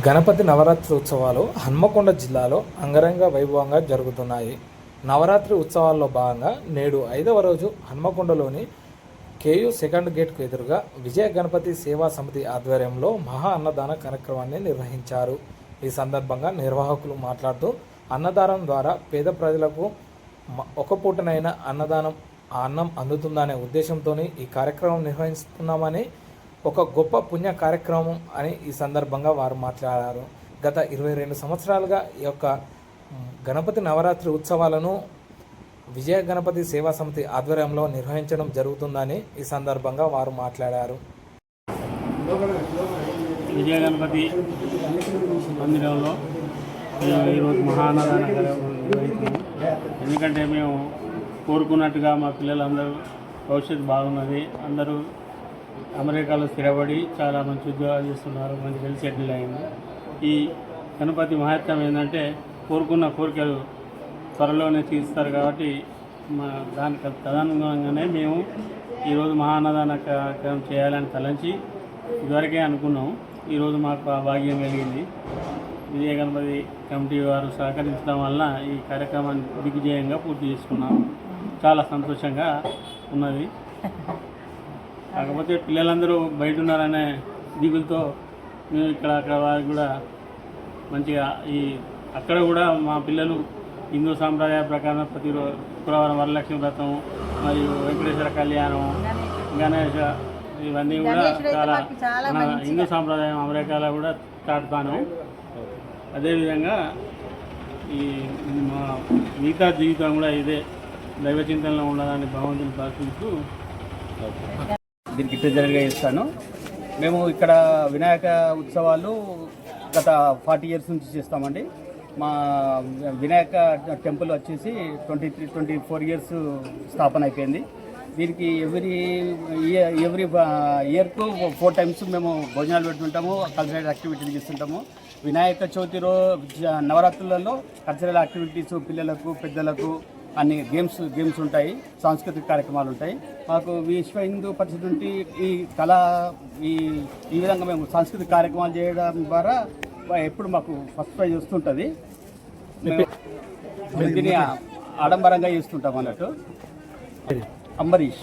గణపతి నవరాత్రి ఉత్సవాలు హన్మకొండ జిల్లాలో అంగరంగ వైభవంగా జరుగుతున్నాయి. నవరాత్రి ఉత్సవాల్లో భాగంగా నేడు ఐదవ రోజు హన్మకొండలోని కేయు సెకండ్ గేట్కు ఎదురుగా విజయ గణపతి సేవా సమితి ఆధ్వర్యంలో మహా అన్నదాన కార్యక్రమాన్ని నిర్వహించారు. ఈ సందర్భంగా నిర్వాహకులు మాట్లాడుతూ అన్నదానం ద్వారా పేద ప్రజలకు ఒక పూటనైన అన్నదానం అన్నం అందుతుందనే ఉద్దేశంతో ఈ కార్యక్రమం నిర్వహిస్తున్నామని ఒక గొప్ప పుణ్య కార్యక్రమం అని ఈ సందర్భంగా వారు మాట్లాడారు. గత ఇరవై రెండు సంవత్సరాలుగా ఈ యొక్క గణపతి నవరాత్రి ఉత్సవాలను విజయ గణపతి సేవా సమితి ఆధ్వర్యంలో నిర్వహించడం జరుగుతుందని ఈ సందర్భంగా వారు మాట్లాడారు. విజయ గణపతి మందిరంలో ఈరోజు మహానదాన కార్యక్రమం ఎందుకంటే మేము కోరుకున్నట్టుగా మా పిల్లలందరూ భవిష్యత్తు బాగున్నది. అందరూ అమెరికాలో స్థిరపడి చాలా మంచి ఉద్యోగాలు చేస్తున్నారు మంచి వెల్ సెటిల్ అయింది. ఈ గణపతి మహత్యం ఏంటంటే కోరుకున్న కోరికలు త్వరలోనే తీరుస్తారు కాబట్టి మా దానికి తదనుగుణంగానే మేము ఈరోజు మహాన్నదాన కార్యక్రమం చేయాలని తలంచి ఇదివరకే అనుకున్నాం. ఈరోజు మాకు ఆ భాగ్యం కలిగింది. విజయ గణపతి కమిటీ వారు సహకరించడం వలన ఈ కార్యక్రమాన్ని దిగ్విజయంగా పూర్తి చేసుకున్నాం. చాలా సంతోషంగా ఉన్నది. కాకపోతే పిల్లలందరూ బయట ఉన్నారనే దిగులతో మేము ఇక్కడ అక్కడ వారికి కూడా మంచిగా ఈ అక్కడ కూడా మా పిల్లలు హిందూ సాంప్రదాయ ప్రకారం ప్రతి రో- శుక్రవారం వరలక్ష్మి వ్రతం మరియు వెంకటేశ్వర కళ్యాణం గణేష ఇవన్నీ కూడా చాలా మన హిందూ సాంప్రదాయం అమెరికాలో కూడా చాటుతాను. అదేవిధంగా ఈ మా మిగతా జీవితం కూడా ఇదే దైవ చింతనలో ఉండదని భగవంతుని ప్రార్థిస్తూ దీనికి ట్రెజరీగా ఇస్తాను మేము ఇక్కడ వినాయక ఉత్సవాలు గత ఫార్టీ ఇయర్స్ నుంచి చేస్తామండి. మా వినాయక టెంపుల్ వచ్చేసి twenty three twenty four years స్థాపన అయిపోయింది. దీనికి ఎవ్రీ ఇయర్ ఎవ్రీ ఇయర్కు ఫోర్ టైమ్స్ మేము భోజనాలు పెడుతుంటాము కల్చరల్ యాక్టివిటీలు చేస్తుంటాము. వినాయక చవితి రో నవరాత్రులలో కల్చరల్ యాక్టివిటీస్ పిల్లలకు పెద్దలకు అన్ని గేమ్స్ గేమ్స్ ఉంటాయి సాంస్కృతిక కార్యక్రమాలు ఉంటాయి. మాకు విశ్వ హిందూ పరిషత్ నుండి ఈ కళ ఈ ఈ విధంగా మేము సాంస్కృతిక కార్యక్రమాలు చేయడం ద్వారా ఎప్పుడు మాకు ఫస్ట్ ప్రైజ్ వస్తుంటుంది. దీన్ని ఆడంబరంగా చేస్తుంటాం అన్నట్టు. అంబరీష్.